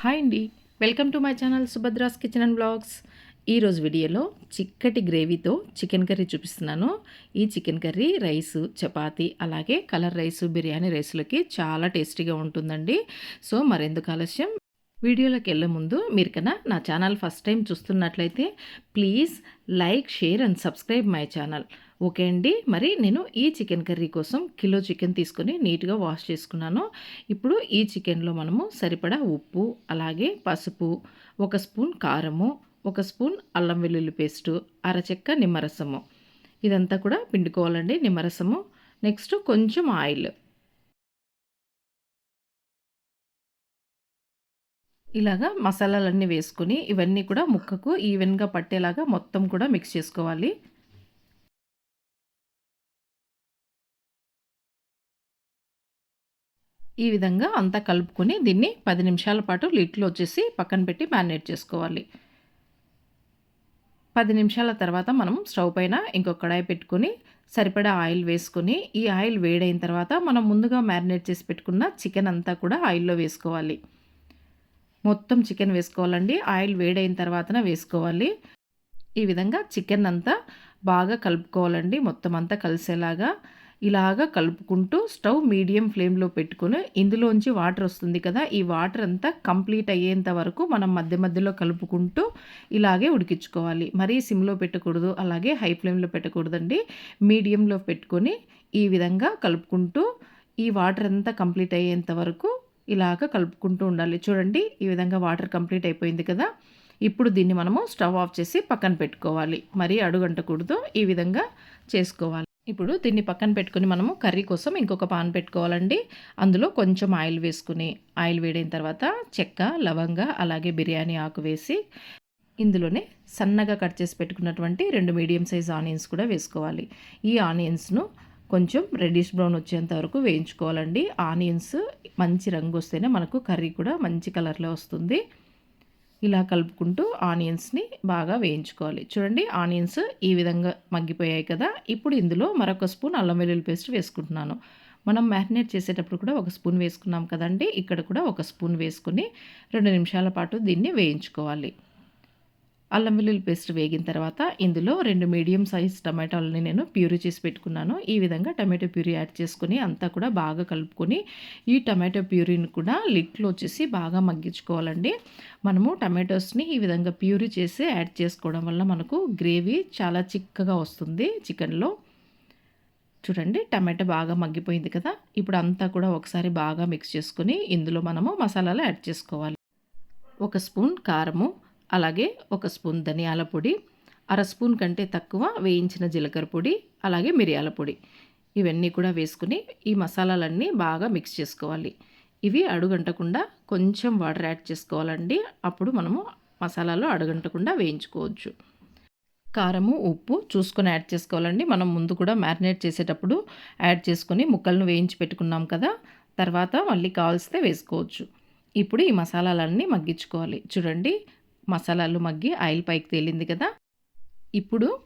Hi అండి. Welcome to my channel Subhadra's kitchen and blogs. ఈరోజు వీడియోలో చిక్కటి గ్రేవీతో చికెన్ కర్రీ చూపిస్తున్నాను. ఈ చికెన్ కర్రీ రైస్ చపాతి అలాగే కలర్ రైస్ బిర్యానీ రైస్లకి చాలా టేస్టీగా ఉంటుందండి. సో మరెందుకు ఆలస్యం? వీడియోలోకి వెళ్ళే ముందు మీరు కన్నా నా ఛానల్ ఫస్ట్ టైం చూస్తున్నట్లయితే please like share and subscribe my channel. Okay అండి. మరి నేను ఈ చికెన్ కర్రీ కోసం కిలో చికెన్ తీసుకొని నీట్గా వాష్ చేసుకున్నాను. ఇప్పుడు ఈ చికెన్లో మనము సరిపడా ఉప్పు అలాగే పసుపు ఒక స్పూన్ కారము ఒక స్పూన్ అల్లం వెల్లుల్లి పేస్టు అరచెక్క నిమ్మరసము. ఇదంతా కూడా పిండుకోవాలండి నిమ్మరసము. నెక్స్ట్ కొంచెం ఆయిల్. ఇలాగా మసాలాలన్నీ వేసుకొని ఇవన్నీ కూడా ముక్కకు ఈవెన్గా పట్టేలాగా మొత్తం కూడా మిక్స్ చేసుకోవాలి. ఈ విధంగా అంతా కలుపుకొని దీన్ని పది నిమిషాల పాటు లిట్లో వచ్చేసి పక్కన పెట్టి మ్యారినేట్ చేసుకోవాలి. పది నిమిషాల తర్వాత మనం స్టవ్ పైన ఇంకొక కడాయి పెట్టుకొని సరిపడా ఆయిల్ వేసుకొని ఈ ఆయిల్ వేడైన తర్వాత మనం ముందుగా మ్యారినేట్ చేసి పెట్టుకున్న చికెన్ అంతా కూడా ఆయిల్లో వేసుకోవాలి. మొత్తం చికెన్ వేసుకోవాలండి. ఆయిల్ వేడైన తర్వాత వేసుకోవాలి. ఈ విధంగా చికెన్ అంతా బాగా కలుపుకోవాలండి. మొత్తం అంతా కలిసేలాగా. ఇలాగా కలుపుకుంటూ స్టవ్ మీడియం ఫ్లేమ్లో పెట్టుకుని ఇందులోంచి వాటర్ వస్తుంది కదా ఈ వాటర్ అంతా కంప్లీట్ అయ్యేంత వరకు మనం మధ్య మధ్యలో కలుపుకుంటూ ఇలాగే ఉడికించుకోవాలి. మరీ సిమ్లో పెట్టకూడదు అలాగే హై ఫ్లేమ్లో పెట్టకూడదండి. మీడియంలో పెట్టుకొని ఈ విధంగా కలుపుకుంటూ ఈ వాటర్ అంతా కంప్లీట్ అయ్యేంత వరకు ఇలాగ కలుపుకుంటూ ఉండాలి. చూడండి ఈ విధంగా వాటర్ కంప్లీట్ అయిపోయింది కదా ఇప్పుడు దీన్ని మనము స్టవ్ ఆఫ్ చేసి పక్కన పెట్టుకోవాలి. మరీ అడుగంటకూడదు ఈ విధంగా చేసుకోవాలి. ఇప్పుడు దీన్ని పక్కన పెట్టుకుని మనము కర్రీ కోసం ఇంకొక పాన్ పెట్టుకోవాలండి. అందులో కొంచెం ఆయిల్ వేసుకుని ఆయిల్ వేడైన తర్వాత చెక్క లవంగ అలాగే బిర్యానీ ఆకు వేసి ఇందులోనే సన్నగా కట్ చేసి పెట్టుకున్నటువంటి రెండు మీడియం సైజ్ ఆనియన్స్ కూడా వేసుకోవాలి. ఈ ఆనియన్స్ను కొంచెం రెడ్డిష్ బ్రౌన్ వచ్చేంత వరకు వేయించుకోవాలండి. ఆనియన్స్ మంచి రంగు వస్తేనే మనకు కర్రీ కూడా మంచి కలర్లో వస్తుంది. ఇలా కలుపుకుంటూ ఆనియన్స్ని బాగా వేయించుకోవాలి. చూడండి ఆనియన్స్ ఈ విధంగా మగ్గిపోయాయి కదా. ఇప్పుడు ఇందులో మరొక స్పూన్ అల్లం వెల్లుల్లి పేస్ట్ వేసుకుంటున్నాను. మనం మ్యారినేట్ చేసేటప్పుడు కూడా ఒక స్పూన్ వేసుకున్నాం కదండి. ఇక్కడ కూడా ఒక స్పూన్ వేసుకుని రెండు నిమిషాల పాటు దీన్ని వేయించుకోవాలి. అల్లం వెల్లుల్లి పేస్ట్ వేగిన తర్వాత ఇందులో రెండు మీడియం సైజ్ టమాటాలని నేను ప్యూరీ చేసి పెట్టుకున్నాను. ఈ విధంగా టమాటో ప్యూరీ యాడ్ చేసుకుని అంతా కూడా బాగా కలుపుకొని ఈ టమాటో ప్యూరీని కూడా లిట్లో వచ్చేసి బాగా మగ్గించుకోవాలండి. మనము టమాటోస్ని ఈ విధంగా ప్యూరీ చేసి యాడ్ చేసుకోవడం వల్ల మనకు గ్రేవీ చాలా చిక్కగా వస్తుంది చికెన్లో. చూడండి టమాటో బాగా మగ్గిపోయింది కదా. ఇప్పుడు అంతా కూడా ఒకసారి బాగా మిక్స్ చేసుకుని ఇందులో మనము మసాలాలు యాడ్ చేసుకోవాలి. ఒక స్పూన్ కారము అలాగే ఒక స్పూన్ ధనియాల పొడి అర స్పూన్ కంటే తక్కువ వేయించిన జీలకర్ర పొడి అలాగే మిరియాల పొడి. ఇవన్నీ కూడా వేసుకుని ఈ మసాలాలన్నీ బాగా మిక్స్ చేసుకోవాలి. ఇవి అడుగంటకుండా కొంచెం వాటర్ యాడ్ చేసుకోవాలండి. అప్పుడు మనము మసాలాలు అడుగంటకుండా వేయించుకోవచ్చు. కారము ఉప్పు చూసుకొని యాడ్ చేసుకోవాలండి. మనం ముందు కూడా మ్యారినేట్ చేసేటప్పుడు యాడ్ చేసుకొని ముక్కలను వేయించి పెట్టుకున్నాం కదా తర్వాత మళ్ళీ కావాల్సితే వేసుకోవచ్చు. ఇప్పుడు ఈ మసాలాలన్నీ మగ్గించుకోవాలి. చూడండి మసాలాలు మగ్గి ఆయిల్ పైకి తేలింది కదా. ఇప్పుడు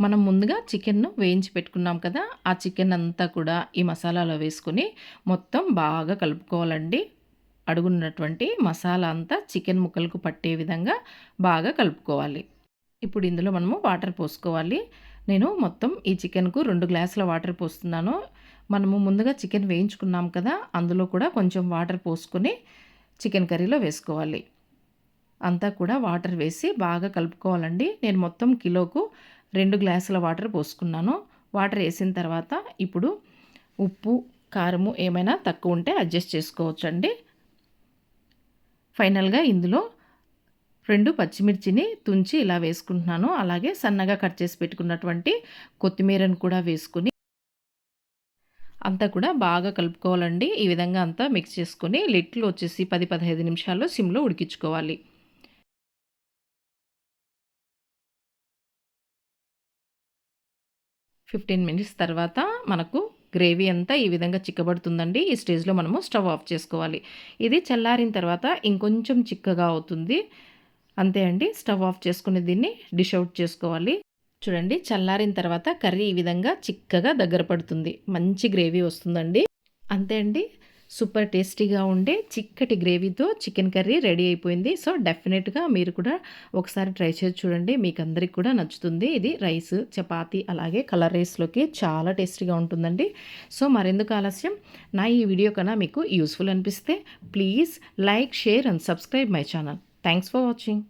మనం ముందుగా చికెన్ను వేయించి పెట్టుకున్నాం కదా. ఆ చికెన్ అంతా కూడా ఈ మసాలాలో వేసుకొని మొత్తం బాగా కలుపుకోవాలండి. అడుగున్నటువంటి మసాలా అంతా చికెన్ ముక్కలకు పట్టే విధంగా బాగా కలుపుకోవాలి. ఇప్పుడు ఇందులో మనము వాటర్ పోసుకోవాలి. నేను మొత్తం ఈ చికెన్కు రెండు గ్లాసుల వాటర్ పోస్తున్నాను. మనము ముందుగా చికెన్ వేయించుకున్నాం కదా. అందులో కూడా కొంచెం వాటర్ పోసుకొని చికెన్ కర్రీలో వేసుకోవాలి. అంతా కూడా వాటర్ వేసి బాగా కలుపుకోవాలండి. నేను మొత్తం కిలోకు రెండు గ్లాసుల వాటర్ పోసుకున్నాను. వాటర్ వేసిన తర్వాత ఇప్పుడు ఉప్పు కారము ఏమైనా తక్కువ ఉంటే అడ్జస్ట్ చేసుకోవచ్చండి. ఫైనల్గా ఇందులో రెండు పచ్చిమిర్చిని తుంచి ఇలా వేసుకుంటున్నాను. అలాగే సన్నగా కట్ చేసి పెట్టుకున్నటువంటి కొత్తిమీరను కూడా వేసుకుని అంతా కూడా బాగా కలుపుకోవాలండి. ఈ విధంగా అంతా మిక్స్ చేసుకొని లిట్లు వచ్చేసి పది పదహైదు నిమిషాల్లో సిమ్లో ఉడికించుకోవాలి. ఫిఫ్టీన్ మినిట్స్ తర్వాత మనకు గ్రేవీ అంతా ఈ విధంగా చిక్కబడుతుందండి. ఈ స్టేజ్లో మనము స్టవ్ ఆఫ్ చేసుకోవాలి. ఇది చల్లారిన తర్వాత ఇంకొంచెం చిక్కగా అవుతుంది. అంతే అండి. స్టవ్ ఆఫ్ చేసుకుని దీన్ని డిష్ అవుట్ చేసుకోవాలి. చూడండి చల్లారిన తర్వాత కర్రీ ఈ విధంగా చిక్కగా దగ్గర పడుతుంది. మంచి గ్రేవీ వస్తుందండి. అంతే అండి. సూపర్ టేస్టీగా ఉండే చిక్కటి గ్రేవీతో చికెన్ కర్రీ రెడీ అయిపోయింది. సో డెఫినెట్గా మీరు కూడా ఒకసారి ట్రై చేసి చూడండి. మీకు అందరికి కూడా నచ్చుతుంది. ఇది రైస్ చపాతి అలాగే కలర్ రైస్లోకి చాలా టేస్టీగా ఉంటుందండి. సో మరెందుకు ఆలస్యం? నా ఈ వీడియో కన్నా మీకు యూస్ఫుల్ అనిపిస్తే please like share and subscribe my channel. Thanks for watching.